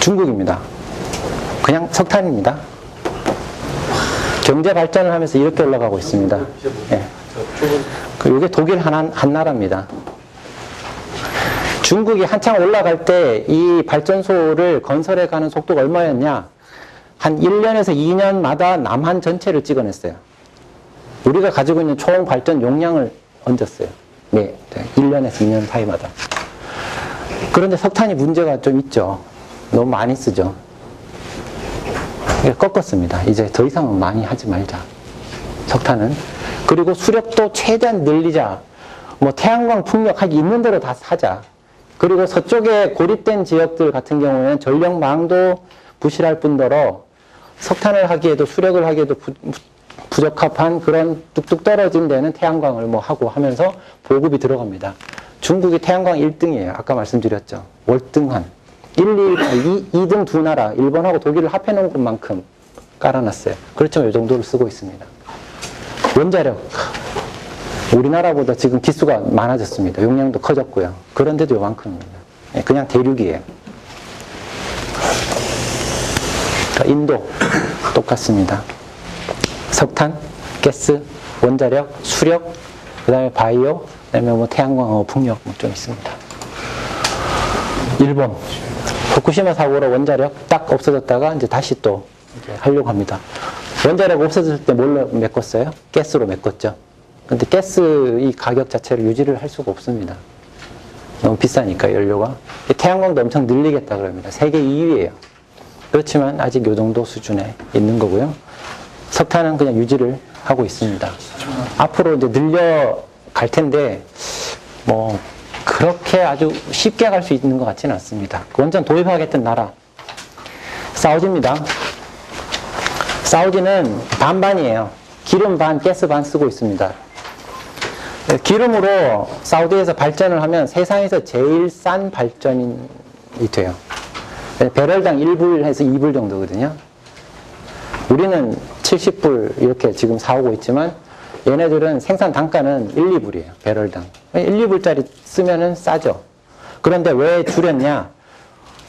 중국입니다. 그냥 석탄입니다. 경제 발전을 하면서 이렇게 올라가고 있습니다. 예. 그 이게 독일 한, 한 나라입니다. 중국이 한창 올라갈 때 이 발전소를 건설해 가는 속도가 얼마였냐? 한 1년에서 2년마다 남한 전체를 찍어냈어요. 우리가 가지고 있는 총 발전 용량을 얹었어요. 네, 네. 1년에서 2년 사이마다. 그런데 석탄이 문제가 좀 있죠. 너무 많이 쓰죠. 그래서 꺾었습니다. 이제 더 이상은 많이 하지 말자. 석탄은. 그리고 수력도 최대한 늘리자. 뭐 태양광 풍력하기 있는 대로 다 사자. 그리고 서쪽에 고립된 지역들 같은 경우에는 전력망도 부실할 뿐더러 석탄을 하기에도 수력을 하기에도 부, 부적합한 그런 뚝뚝 떨어진 데는 태양광을 뭐 하고 하면서 보급이 들어갑니다. 중국이 태양광 1등이에요. 아까 말씀드렸죠. 월등한. 1, 2, 2, 2등 두 나라, 일본하고 독일을 합해놓은 것만큼 깔아놨어요. 그렇지만 이 정도를 쓰고 있습니다. 원자력. 우리나라보다 지금 기수가 많아졌습니다. 용량도 커졌고요. 그런데도 요만큼입니다. 예, 그냥 대륙이에요. 그러니까 인도 똑같습니다. 석탄, 가스, 원자력, 수력, 그 다음에 바이오, 그 다음에 뭐 태양광, 풍력 뭐좀 있습니다. 일본. 후쿠시마 사고로 원자력 딱 없어졌다가 이제 다시 또 하려고 합니다. 원자력 없어졌을 때 뭘로 메꿨어요? 가스로 메꿨죠. 근데 가스 이 가격 자체를 유지를 할 수가 없습니다. 너무 비싸니까 연료가. 태양광도 엄청 늘리겠다 그럽니다. 세계 2위예요. 그렇지만 아직 요 정도 수준에 있는 거고요. 석탄은 그냥 유지를 하고 있습니다. 앞으로 이제 늘려갈 텐데 뭐 그렇게 아주 쉽게 갈 수 있는 것 같지는 않습니다. 원전 도입하겠다는 나라 사우디입니다. 사우디는 반반이에요. 기름 반, 가스 반 쓰고 있습니다. 기름으로 사우디에서 발전을 하면 세상에서 제일 싼 발전이 돼요. 배럴당 1불에서 2불 정도거든요. 우리는 70불 이렇게 지금 사오고 있지만 얘네들은 생산 단가는 1, 2불이에요. 배럴당. 1, 2불짜리 쓰면은 싸죠. 그런데 왜 줄였냐?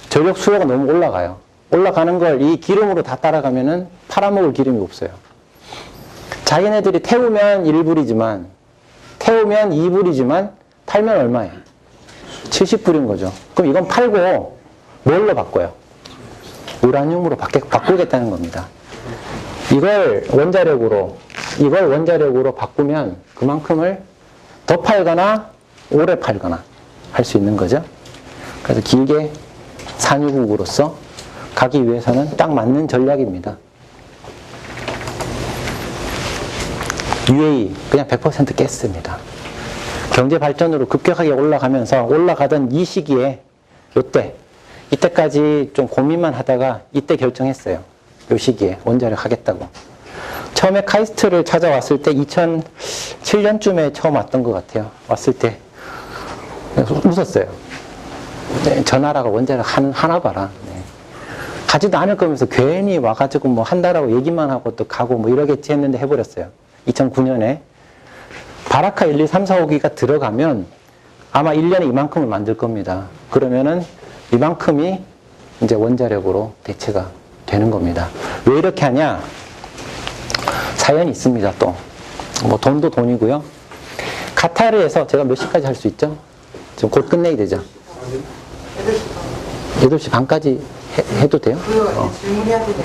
전력 수요가 너무 올라가요. 올라가는 걸 이 기름으로 다 따라가면은 팔아먹을 기름이 없어요. 자기네들이 태우면 1불이지만 태우면 2불이지만 탈면 얼마예요? 70불인 거죠. 그럼 이건 팔고 뭘로 바꿔요? 우라늄으로 바뀌, 바꾸겠다는 겁니다. 이걸 원자력으로 이걸 원자력으로 바꾸면 그만큼을 더 팔거나 오래 팔거나 할 수 있는 거죠. 그래서 길게 산유국으로서 가기 위해서는 딱 맞는 전략입니다. UAE 그냥 100% 가스입니다. 경제 발전으로 급격하게 올라가면서 올라가던 이 시기에 요때 이때까지 좀 고민만 하다가 이때 결정했어요. 요 시기에 원자력 하겠다고. 처음에 카이스트를 찾아왔을 때 2007년쯤에 처음 왔던 것 같아요. 왔을 때 웃었어요. 네, 저 나라가 원자력 하는, 하나 봐라. 네. 가지도 않을 거면서 괜히 와가지고 뭐 한다라고 얘기만 하고 또 가고 뭐 이러겠지 했는데 해버렸어요. 2009년에 바라카 1, 2, 3, 4, 5기가 들어가면 아마 1년에 이만큼을 만들 겁니다. 그러면은 이만큼이 이제 원자력으로 대체가 되는 겁니다. 왜 이렇게 하냐? 사연이 있습니다, 또. 뭐 돈도 돈이고요. 카타르에서 제가 몇 시까지 할 수 있죠? 지금 곧 끝내야 되죠? 8시 반까지 해, 도 돼요? 어.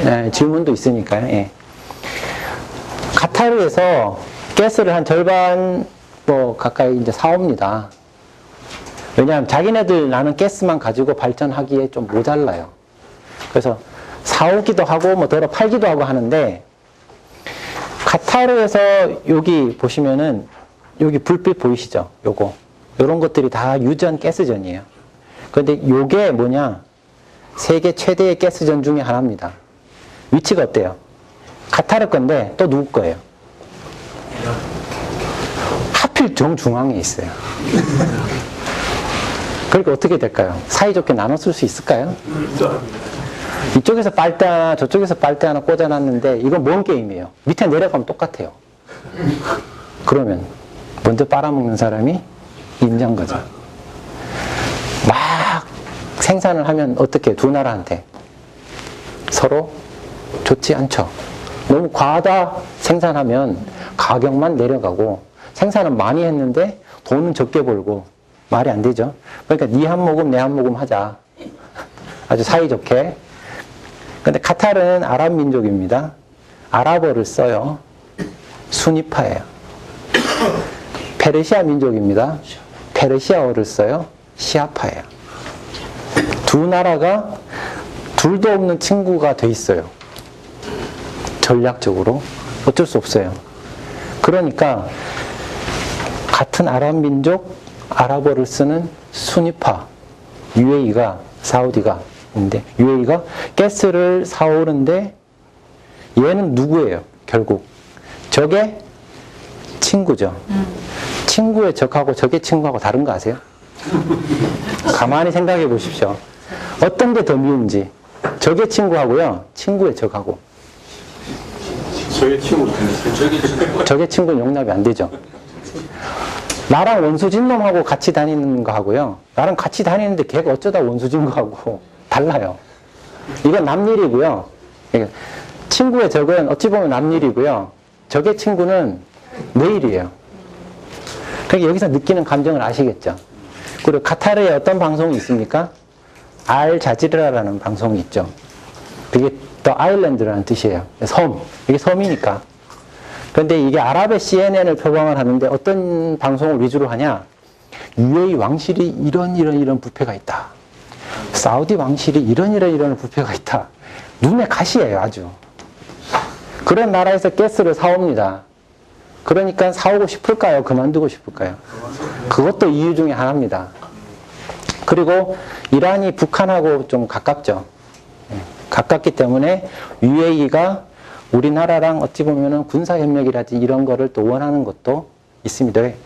네, 질문도 있으니까요. 예. 카타르에서 가스를 한 절반 뭐 가까이 이제 사옵니다. 왜냐하면 자기네들 나는 가스만 가지고 발전하기에 좀 모자라요. 그래서 사오기도 하고 뭐 더러 팔기도 하고 하는데 카타르에서 여기 보시면은 여기 불빛 보이시죠? 요거 요런 것들이 다 유전 가스전이에요. 그런데 요게 뭐냐? 세계 최대의 가스전 중에 하나입니다. 위치가 어때요? 카타르 건데 또 누구 거예요? 하필 정중앙에 있어요. 그러니까 어떻게 될까요? 사이좋게 나눠 쓸 수 있을까요? 이쪽에서 빨대 저쪽에서 빨대 하나 꽂아놨는데 이건 뭔 게임이에요? 밑에 내려가면 똑같아요. 그러면 먼저 빨아먹는 사람이 인정 거죠. 막 생산을 하면 어떻게 두 나라한테 서로 좋지 않죠. 너무 과다 생산하면 가격만 내려가고 생산은 많이 했는데 돈은 적게 벌고 말이 안 되죠. 그러니까 네한 모금 내 한 모금 하자. 아주 사이좋게. 근데 카타르는 아랍 민족입니다. 아랍어를 써요. 순위파예요. 페르시아 민족입니다. 페르시아어를 써요. 시아파예요. 두 나라가 둘도 없는 친구가 돼 있어요. 전략적으로 어쩔 수 없어요. 그러니까 같은 아랍 민족 아랍어를 쓰는 순위파 UAE가 사우디가 있는데 UAE가 가스를 사오는데 얘는 누구예요? 결국 저게 친구죠. 친구의 적하고 적의 친구하고 다른 거 아세요? 가만히 생각해 보십시오. 어떤 게 더 미운지 적의 친구하고요, 친구의 적하고 저기 친구 적의 친구는 용납이 안 되죠. 나랑 원수진 놈하고 같이 다니는 거 하고요. 나랑 같이 다니는데 걔가 어쩌다 원수진 거하고 달라요. 이건 남일이고요. 친구의 적은 어찌 보면 남일이고요. 적의 친구는 내일이에요. 그러니까 여기서 느끼는 감정을 아시겠죠? 그리고 카타르에 어떤 방송이 있습니까? 알 자지르라라는 방송이 있죠. 그게 더 아일랜드라는 뜻이에요. 섬. 이게 섬이니까. 그런데 이게 아랍의 CNN을 표방을 하는데 어떤 방송을 위주로 하냐? UAE 왕실이 이런 이런 이런 부패가 있다. 사우디 왕실이 이런 이런 이런 부패가 있다. 눈에 가시예요, 아주. 그런 나라에서 가스를 사옵니다. 그러니까 사오고 싶을까요? 그만두고 싶을까요? 그것도 이유 중에 하나입니다. 그리고 이란이 북한하고 좀 가깝죠. 예, 가깝기 때문에 UAE가 우리나라랑 어찌 보면은 군사협력이라든지 이런 거를 또 원하는 것도 있습니다. 왜?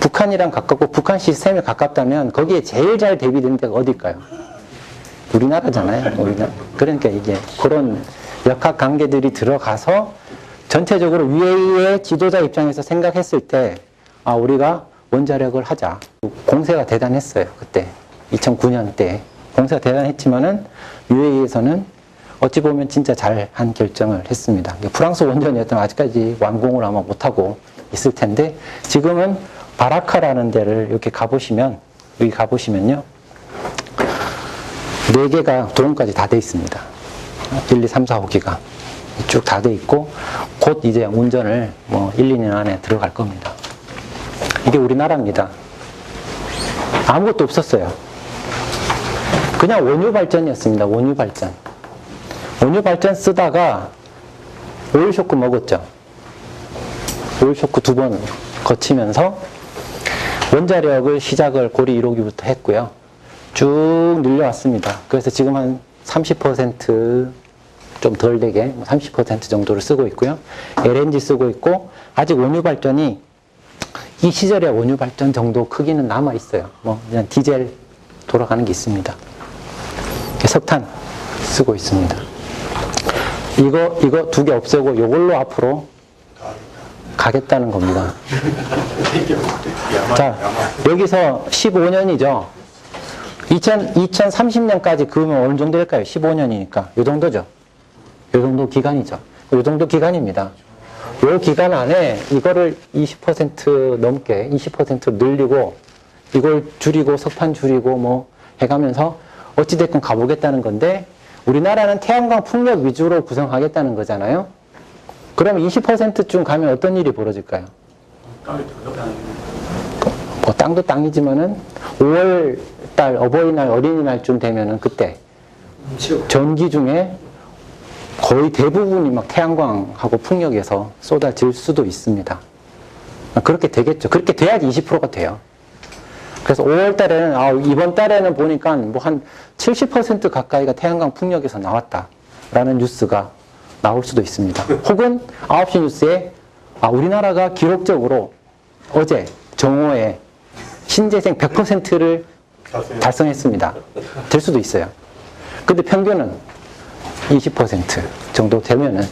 북한이랑 가깝고 북한 시스템에 가깝다면 거기에 제일 잘 대비되는 데가 어딜까요? 우리나라잖아요. 우리나라. 그러니까 이게 그런 역학 관계들이 들어가서 전체적으로 UAE의 지도자 입장에서 생각했을 때, 아, 우리가 원자력을 하자. 공세가 대단했어요. 그때. 2009년 때. 공세가 대단했지만은 UAE에서는 어찌 보면 진짜 잘한 결정을 했습니다. 프랑스 원전이었던 아직까지 완공을 아마 못하고 있을 텐데 지금은 바라카라는 데를 이렇게 가보시면 여기 가보시면요 네 개가 드론까지 다 돼 있습니다. 1, 2, 3, 4, 5기가 쭉 다 돼 있고 곧 이제 운전을 뭐 1, 2년 안에 들어갈 겁니다. 이게 우리나라입니다. 아무것도 없었어요. 그냥 원유 발전이었습니다. 원유 발전. 원유 발전 쓰다가 오일 쇼크 먹었죠. 오일 쇼크 두 번 거치면서 원자력을 시작을 고리 1호기부터 했고요. 쭉 늘려왔습니다. 그래서 지금 한 30%좀 덜 되게 30% 정도를 쓰고 있고요. LNG 쓰고 있고 아직 원유 발전이 이 시절에 원유 발전 정도 크기는 남아 있어요. 뭐 그냥 디젤 돌아가는 게 있습니다. 석탄 쓰고 있습니다. 이거 이거 두 개 없애고 이걸로 앞으로 가겠다는 겁니다. 자 여기서 15년이죠. 2000, 2030년까지 그러면 어느 정도 될까요? 15년이니까 이 정도죠. 이 정도 기간이죠. 이 정도 기간입니다. 이 기간 안에 이거를 20% 넘게 20% 늘리고 이걸 줄이고 석탄 줄이고 뭐 해가면서 어찌됐건 가보겠다는 건데 우리나라는 태양광 풍력 위주로 구성하겠다는 거잖아요. 그러면 20%쯤 가면 어떤 일이 벌어질까요? 뭐 땅도 땅이지만은 5월 달 어버이날 어린이날쯤 되면은 그때 전기 중에 거의 대부분이 막 태양광하고 풍력에서 쏟아질 수도 있습니다. 그렇게 되겠죠. 그렇게 돼야지 20%가 돼요. 그래서 5월 달에는, 아, 이번 달에는 보니까 뭐 한 70% 가까이가 태양광 풍력에서 나왔다. 라는 뉴스가 나올 수도 있습니다. 혹은 9시 뉴스에, 아, 우리나라가 기록적으로 어제 정오에 신재생 100%를 달성했습니다. 될 수도 있어요. 근데 평균은 20% 정도 되면은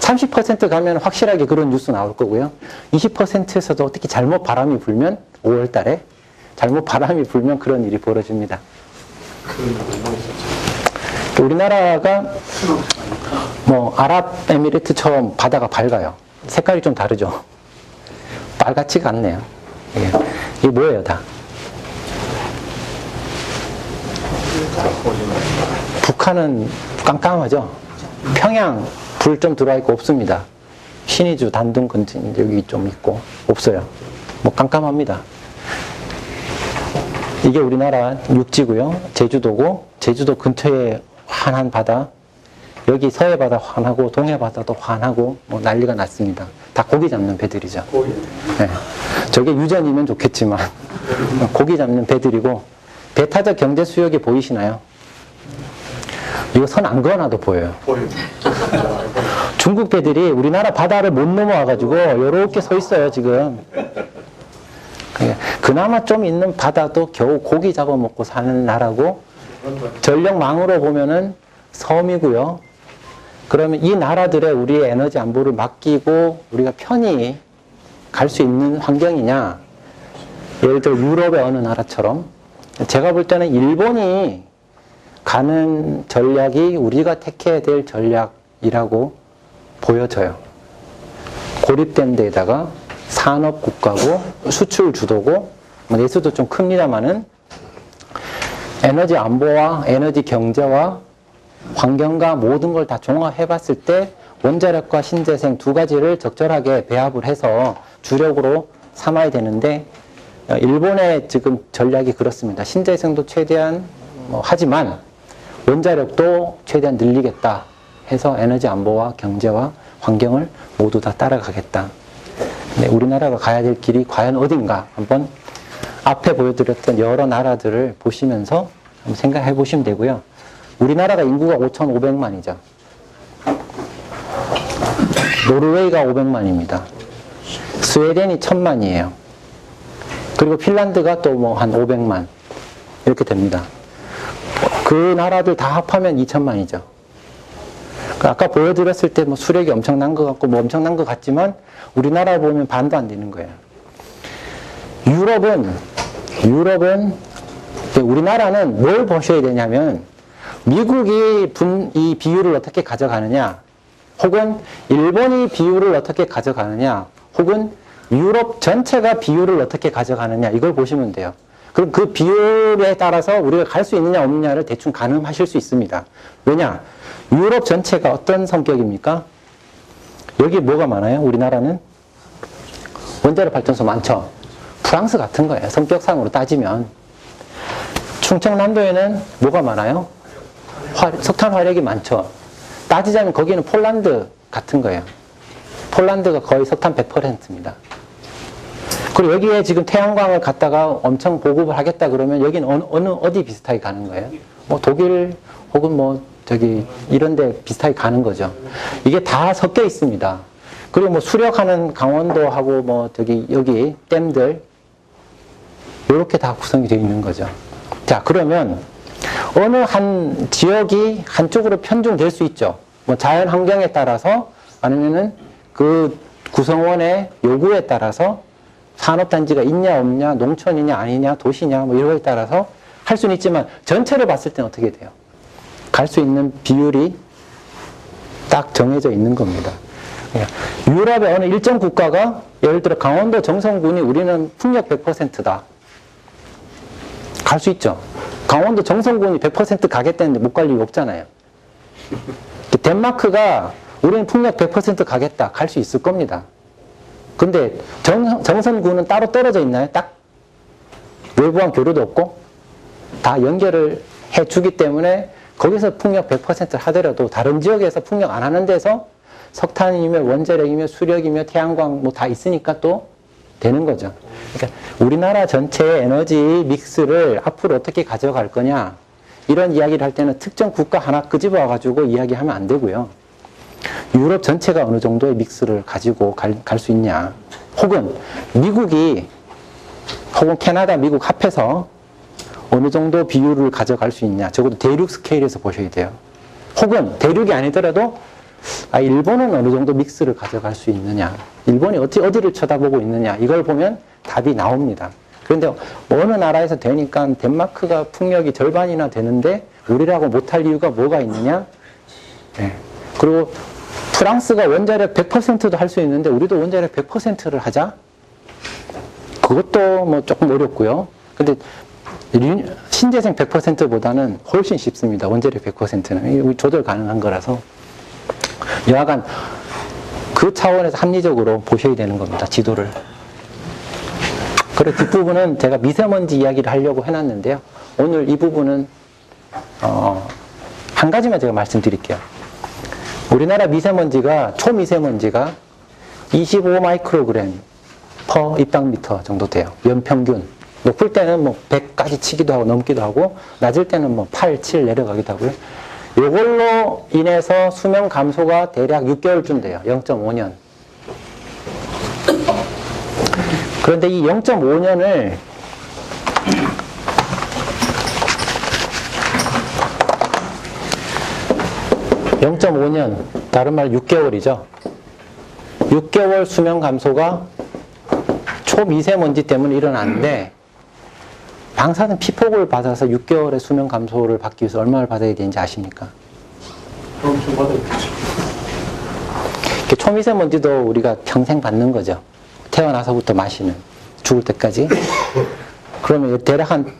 30% 가면 확실하게 그런 뉴스 나올 거고요. 20%에서도 어떻게 잘못 바람이 불면 5월 달에 잘못 바람이 불면 그런 일이 벌어집니다. 우리나라가 뭐 아랍에미리트처럼 바다가 밝아요. 색깔이 좀 다르죠. 빨갛지가 않네요. 이게, 이게 뭐예요, 다? 북한은 깜깜하죠. 평양 불 좀 들어와 있고 없습니다. 신의주 단둥 근처 여기 좀 있고 없어요. 뭐 깜깜합니다. 이게 우리나라 육지고요. 제주도고 제주도 근처에 환한 바다. 여기 서해 바다 환하고 동해 바다도 환하고 뭐 난리가 났습니다. 다 고기 잡는 배들이죠. 네. 저게 유전이면 좋겠지만 고기 잡는 배들이고 배타적 경제 수역이 보이시나요? 이거 선 안 그어놔도 보여요. 중국 배들이 우리나라 바다를 못 넘어와가지고 이렇게 서 있어요 지금. 예, 그나마 좀 있는 바다도 겨우 고기 잡아먹고 사는 나라고 전력망으로 보면은 섬이고요. 그러면 이 나라들의 우리의 에너지 안보를 맡기고 우리가 편히 갈 수 있는 환경이냐? 예를 들어 유럽의 어느 나라처럼 제가 볼 때는 일본이 가는 전략이 우리가 택해야 될 전략이라고 보여져요. 고립된 데에다가 산업 국가고 수출 주도고 뭐 내수도 좀 큽니다만은 에너지 안보와 에너지 경제와 환경과 모든 걸 다 종합해 봤을 때 원자력과 신재생 두 가지를 적절하게 배합을 해서 주력으로 삼아야 되는데 어, 일본의 지금 전략이 그렇습니다. 신재생도 최대한 뭐 하지만 원자력도 최대한 늘리겠다 해서 에너지 안보와 경제와 환경을 모두 다 따라가겠다. 네, 우리나라가 가야 될 길이 과연 어딘가 한번 앞에 보여드렸던 여러 나라들을 보시면서 한번 생각해 보시면 되고요. 우리나라가 인구가 5,500만이죠. 노르웨이가 500만입니다. 스웨덴이 1000만이에요. 그리고 핀란드가 또 뭐 한 500만 이렇게 됩니다. 그 나라들 다 합하면 2천만이죠. 아까 보여드렸을 때 뭐 수력이 엄청난 것 같고 뭐 엄청난 것 같지만 우리나라 보면 반도 안 되는 거예요. 유럽은 유럽은 우리나라는 뭘 보셔야 되냐면 미국이 분, 이 비율을 어떻게 가져가느냐 혹은 일본이 비율을 어떻게 가져가느냐 혹은 유럽 전체가 비율을 어떻게 가져가느냐 이걸 보시면 돼요. 그럼 그 비율에 따라서 우리가 갈 수 있느냐 없느냐를 대충 가늠하실 수 있습니다. 왜냐? 유럽 전체가 어떤 성격입니까? 여기 뭐가 많아요? 우리나라는 원자력 발전소 많죠. 프랑스 같은 거예요. 성격상으로 따지면 충청남도에는 뭐가 많아요? 화- 석탄 화력이 많죠. 따지자면 거기는 폴란드 같은 거예요. 폴란드가 거의 석탄 100%입니다. 그리고 여기에 지금 태양광을 갖다가 엄청 보급을 하겠다 그러면 여기는 어느, 어느 어디 비슷하게 가는 거예요? 뭐 독일 혹은 뭐 저기 이런 데 비슷하게 가는 거죠. 이게 다 섞여 있습니다. 그리고 뭐 수력하는 강원도하고 뭐 저기 여기 댐들 이렇게 다 구성이 되어 있는 거죠. 자, 그러면 어느 한 지역이 한쪽으로 편중될 수 있죠. 뭐 자연 환경에 따라서 아니면은 그 구성원의 요구에 따라서 산업단지가 있냐 없냐, 농촌이냐 아니냐, 도시냐 뭐 이런 거에 따라서 할 수는 있지만 전체를 봤을 때는 어떻게 돼요? 갈 수 있는 비율이 딱 정해져 있는 겁니다. 예. 유럽의 어느 일정 국가가 예를 들어 강원도 정선군이 우리는 풍력 100%다. 갈 수 있죠. 강원도 정선군이 100% 가겠다는데 못 갈 이유 없잖아요. 덴마크가 우리는 풍력 100% 가겠다. 갈 수 있을 겁니다. 근데 정, 정선군은 따로 떨어져 있나요? 딱 외부와는 교류도 없고 다 연결을 해 주기 때문에 거기서 풍력 100% 하더라도 다른 지역에서 풍력 안 하는 데서 석탄이며 원자력이며 수력이며 태양광 뭐 다 있으니까 또 되는 거죠. 그러니까 우리나라 전체의 에너지 믹스를 앞으로 어떻게 가져갈 거냐 이런 이야기를 할 때는 특정 국가 하나 끄집어 가지고 이야기하면 안 되고요. 유럽 전체가 어느 정도의 믹스를 가지고 갈 수 있냐. 혹은 미국이, 혹은 캐나다, 미국 합해서 어느 정도 비율을 가져갈 수 있냐. 적어도 대륙 스케일에서 보셔야 돼요. 혹은 대륙이 아니더라도 아, 일본은 어느 정도 믹스를 가져갈 수 있느냐. 일본이 어디, 어디를 쳐다보고 있느냐. 이걸 보면 답이 나옵니다. 그런데 어느 나라에서 되니까 덴마크가 풍력이 절반이나 되는데 우리라고 못할 이유가 뭐가 있느냐? 네. 그리고 프랑스가 원자력 100%도 할 수 있는데 우리도 원자력 100%를 하자? 그것도 뭐 조금 어렵고요. 근데 리- 신재생 100%보다는 훨씬 쉽습니다. 원자력 100%는 조절 가능한 거라서 여하간 그 차원에서 합리적으로 보셔야 되는 겁니다. 지도를. 그리고 뒷부분은 제가 미세먼지 이야기를 하려고 해놨는데요. 오늘 이 부분은 어, 한 가지만 제가 말씀드릴게요. 우리나라 미세먼지가 초미세먼지가 25 마이크로그램 퍼 입방미터 정도 돼요. 연평균. 높을 때는 뭐 100까지 치기도 하고 넘기도 하고 낮을 때는 뭐 8, 7 내려가기도 하고요. 이걸로 인해서 수명 감소가 대략 6개월쯤 돼요. 0.5년. 그런데 이 0.5년을 (0.5년) 다른 말 6개월이죠. 6개월 수명 감소가 초미세먼지 때문에 일어나는데 방사능 피폭을 받아서 6개월의 수명 감소를 받기 위해서 얼마를 받아야 되는지 아십니까? 좀 받아야겠죠. 초미세먼지도 우리가 평생 받는 거죠. 태어나서부터 마시는 죽을 때까지. 그러면 대략 한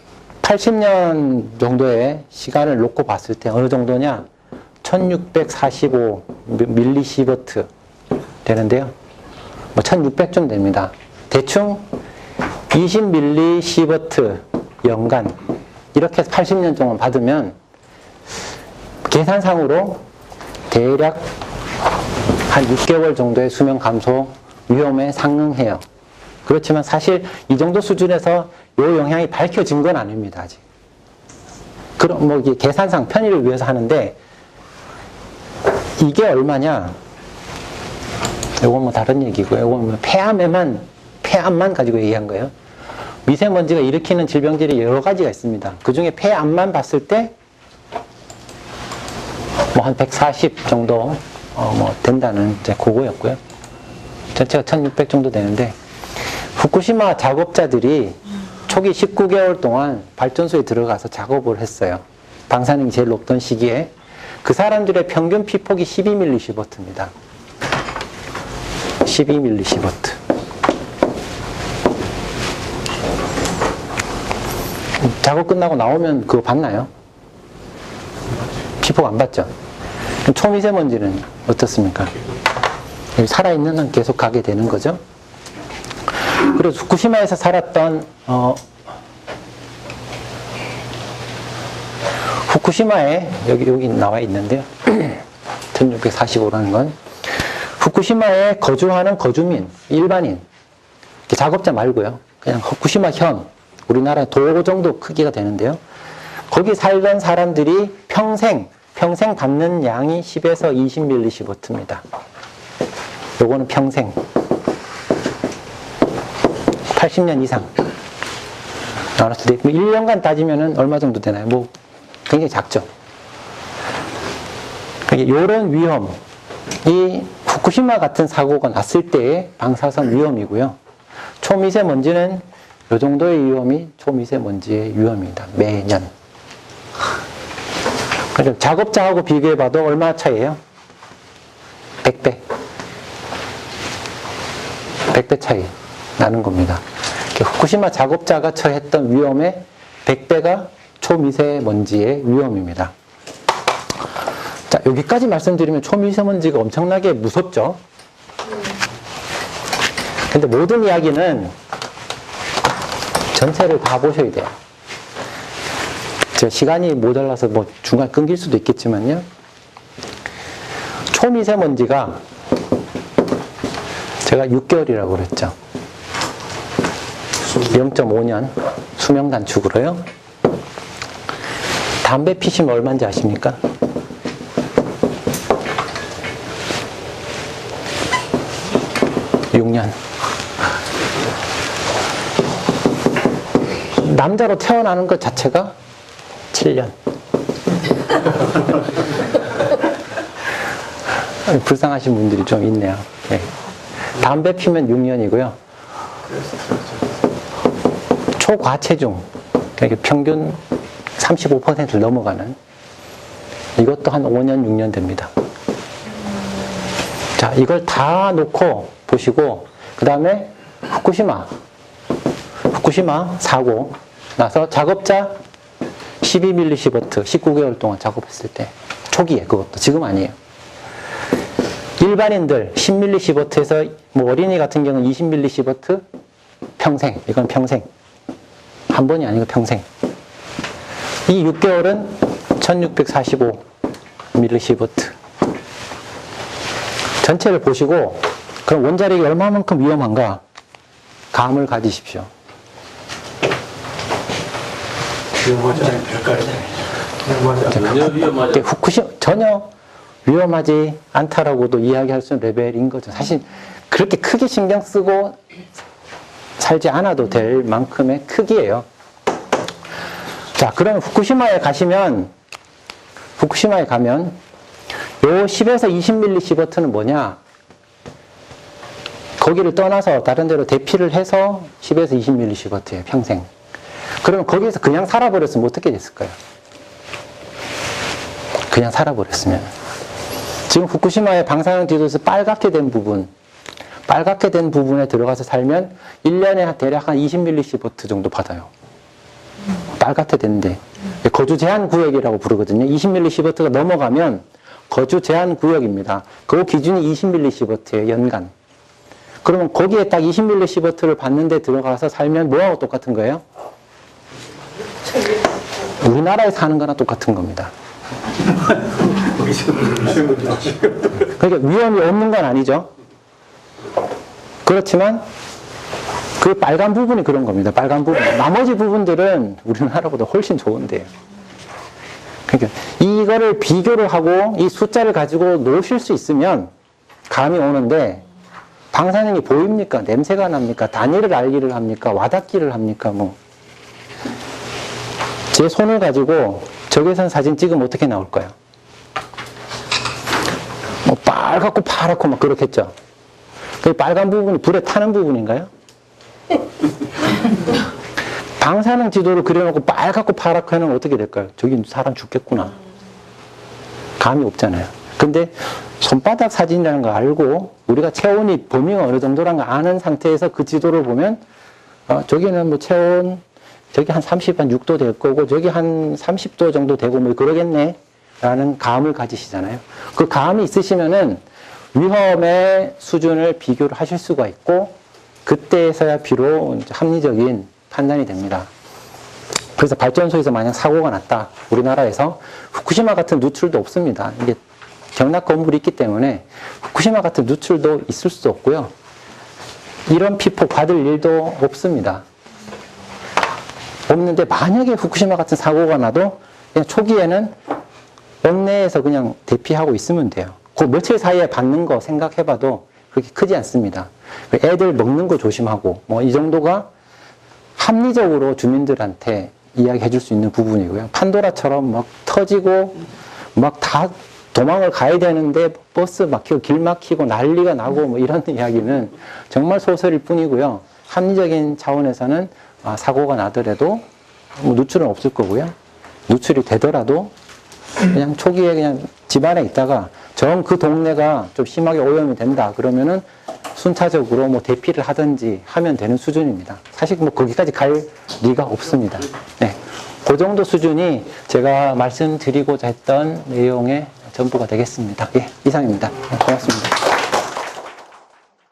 80년 정도의 시간을 놓고 봤을 때 어느 정도냐? 1645 밀리시버트 되는데요. 뭐 1600쯤 됩니다. 대충 20 밀리시버트 연간 이렇게 해서 80년 동안 받으면 계산상으로 대략 한 6개월 정도의 수명 감소 위험에 상응해요. 그렇지만 사실 이 정도 수준에서 이 영향이 밝혀진 건 아닙니다, 아직. 그럼 뭐 계산상 편의를 위해서 하는데 이게 얼마냐? 이건 뭐 다른 얘기고요. 이건 뭐 폐암에만 폐암만 가지고 얘기한 거예요. 미세먼지가 일으키는 질병들이 여러 가지가 있습니다. 그 중에 폐암만 봤을 때 뭐 한 140 정도 어, 뭐 된다는 이제 그거였고요. 전체가 1600 정도 되는데 후쿠시마 작업자들이 초기 19개월 동안 발전소에 들어가서 작업을 했어요. 방사능이 제일 높던 시기에 그 사람들의 평균 피폭이 12밀리시버트입니다. 12밀리시버트. 작업 끝나고 나오면 그거 봤나요? 피폭 안 봤죠? 초미세먼지는 어떻습니까? 살아있는 한 계속 가게 되는 거죠. 그리고 후쿠시마에서 살았던 어, 후쿠시마에 여기 여기 나와 있는데요. 1645라는 건 후쿠시마에 거주하는 거주민 일반인 작업자 말고요. 그냥 후쿠시마 현 우리나라 도 정도 크기가 되는데요. 거기 살던 사람들이 평생 평생 받는 양이 10에서 20밀리시버트입니다. 요거는 평생 80년 이상 나눴을 때 1년간 따지면은 얼마 정도 되나요? 뭐 굉장히 작죠. 이런 위험, 이 후쿠시마 같은 사고가 났을 때의 방사선 위험이고요. 초미세먼지는 이 정도의 위험이 초미세먼지의 위험입니다. 매년. 그래서 작업자하고 비교해봐도 얼마 차이예요? 100배. 100배 차이 나는 겁니다. 후쿠시마 작업자가 처했던 위험의 100배가 초미세먼지의 위험입니다. 자, 여기까지 말씀드리면 초미세먼지가 엄청나게 무섭죠? 근데 모든 이야기는 전체를 다 보셔야 돼요. 저 시간이 모자라서 뭐 중간 끊길 수도 있겠지만요. 초미세먼지가 제가 6개월이라고 그랬죠. 0.5년 수명 단축으로요. 담배 피시면 얼마인지 아십니까? (6년) 남자로 태어나는 것 자체가 7년. 불쌍하신 분들이 좀 있네요. 네. 담배 피면 6년이고요. 초과체중, 평균 35%를 넘어가는 이것도 한 5년, 6년 됩니다. 자, 이걸 다 놓고 보시고, 그 다음에 후쿠시마. 후쿠시마 사고 나서 작업자 12mSv 19개월 동안 작업했을 때 초기에 그것도 지금 아니에요. 일반인들 10mSv에서 뭐 어린이 같은 경우는 20mSv 평생 이건 평생 한 번이 아니고 평생 이 6개월은 1645mSv 전체를 보시고 그럼 원자력이 얼마만큼 위험한가 감을 가지십시오. 위험하지 않을까요? 위험하지 않을까요? 전혀 위험하지 이게 후쿠시 전혀 위험하지 않다라고도 이야기할 수 있는 레벨인 거죠. 사실 그렇게 크게 신경 쓰고 살지 않아도 될 만큼의 크기예요. 자, 그럼 후쿠시마에 가시면 후쿠시마에 가면 요 10에서 20mSv는 뭐냐? 거기를 떠나서 다른 데로 대피를 해서 10에서 20mSv예요, 평생. 그러면 거기에서 그냥 살아버렸으면 어떻게 됐을까요? 그냥 살아버렸으면. 지금 후쿠시마의 방사능 지도에서 빨갛게 된 부분, 빨갛게 된 부분에 들어가서 살면 1년에 대략 한 20mSv 정도 받아요. 빨갛게 됐는데. 거주 제한 구역이라고 부르거든요. 20mSv가 넘어가면 거주 제한 구역입니다. 그 기준이 20mSv예요, 연간. 그러면 거기에 딱 20mSv를 받는데 들어가서 살면 뭐하고 똑같은 거예요? 우리나라에 사는 거나 똑같은 겁니다. 그러니까 위험이 없는 건 아니죠. 그렇지만 그 빨간 부분이 그런 겁니다. 빨간 부분. 나머지 부분들은 우리나라보다 훨씬 좋은데요. 그러니까 이거를 비교를 하고 이 숫자를 가지고 놓으실 수 있으면 감이 오는데 방사능이 보입니까? 냄새가 납니까? 단위를 알기를 합니까? 와닿기를 합니까? 뭐. 제 손을 가지고 적외선 사진 찍으면 어떻게 나올까요? 뭐 빨갛고 파랗고 막 그렇겠죠. 그 빨간 부분이 불에 타는 부분인가요? 방사능 지도를 그려놓고 빨갛고 파랗고 해놓으면 어떻게 될까요? 저기 사람 죽겠구나. 감이 없잖아요. 근데 손바닥 사진이라는 거 알고 우리가 체온이 범위가 어느 정도라는 거 아는 상태에서 그 지도를 보면 어, 저기는 뭐 체온 저기 한 30, 한 6도 될 거고 저기 한 30도 정도 되고 뭐 그러겠네 라는 감을 가지시잖아요. 그 감이 있으시면은 위험의 수준을 비교를 하실 수가 있고 그때서야 비로 합리적인 판단이 됩니다. 그래서 발전소에서 만약 사고가 났다. 우리나라에서 후쿠시마 같은 누출도 없습니다. 이게 경락 건물이 있기 때문에 후쿠시마 같은 누출도 있을 수 없고요. 이런 피폭 받을 일도 없습니다. 없는데 만약에 후쿠시마 같은 사고가 나도 그냥 초기에는 원내에서 그냥 대피하고 있으면 돼요. 그 며칠 사이에 받는 거 생각해봐도 그렇게 크지 않습니다. 애들 먹는 거 조심하고 뭐 이 정도가 합리적으로 주민들한테 이야기해 줄 수 있는 부분이고요. 판도라처럼 막 터지고 막 다 도망을 가야 되는데 버스 막히고 길 막히고 난리가 나고 뭐 이런 이야기는 정말 소설일 뿐이고요. 합리적인 차원에서는 아, 사고가 나더라도 뭐 누출은 없을 거고요. 누출이 되더라도 그냥 초기에 그냥 집안에 있다가 정 그 동네가 좀 심하게 오염이 된다 그러면은 순차적으로 뭐 대피를 하든지 하면 되는 수준입니다. 사실 뭐 거기까지 갈 리가 없습니다. 네. 그 정도 수준이 제가 말씀드리고자 했던 내용의 전부가 되겠습니다. 예, 이상입니다. 네, 고맙습니다.